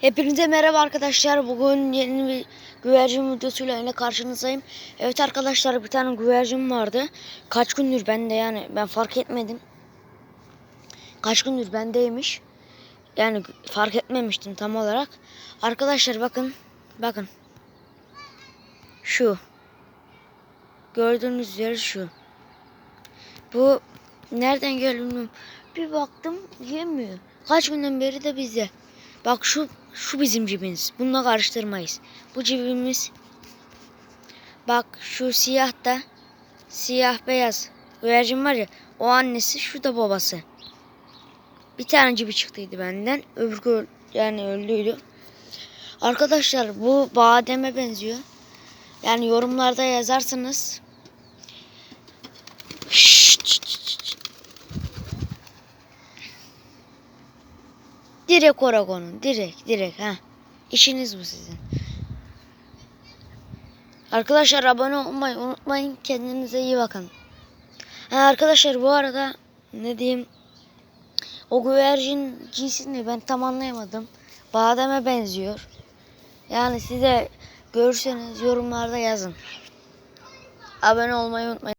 Hepinize merhaba arkadaşlar. Bugün yeni bir güvercin videosuyla yine karşınızdayım. Evet arkadaşlar bir tane güvercin vardı. Kaç gündür bende yani ben fark etmedim. Kaç gündür bendeymiş. Yani fark etmemiştim tam olarak. Arkadaşlar bakın. Bakın. Şu. Gördüğünüz yer şu. Bu nereden geldi bilmiyorum. Bir baktım yemiyor. Kaç günden beri de bizde. Bak şu şu bizim cibimiz. Bununla karıştırmayız. Bu cibimiz. Bak şu siyah da siyah beyaz güvercin var ya o annesi şu da babası. Bir tane cibi çıktıydı benden. Öbürü yani öldüydü. Arkadaşlar bu bademe benziyor. Yani yorumlarda yazarsınız. Şşt, Direkt oraya konun. Direkt direkt ha. İşiniz bu sizin. Arkadaşlar abone olmayı unutmayın. Kendinize iyi bakın. Ha, arkadaşlar bu arada ne diyeyim o güvercin cinsini ben tam anlayamadım. Bademe benziyor. Yani size görürseniz yorumlarda yazın. Abone olmayı unutmayın.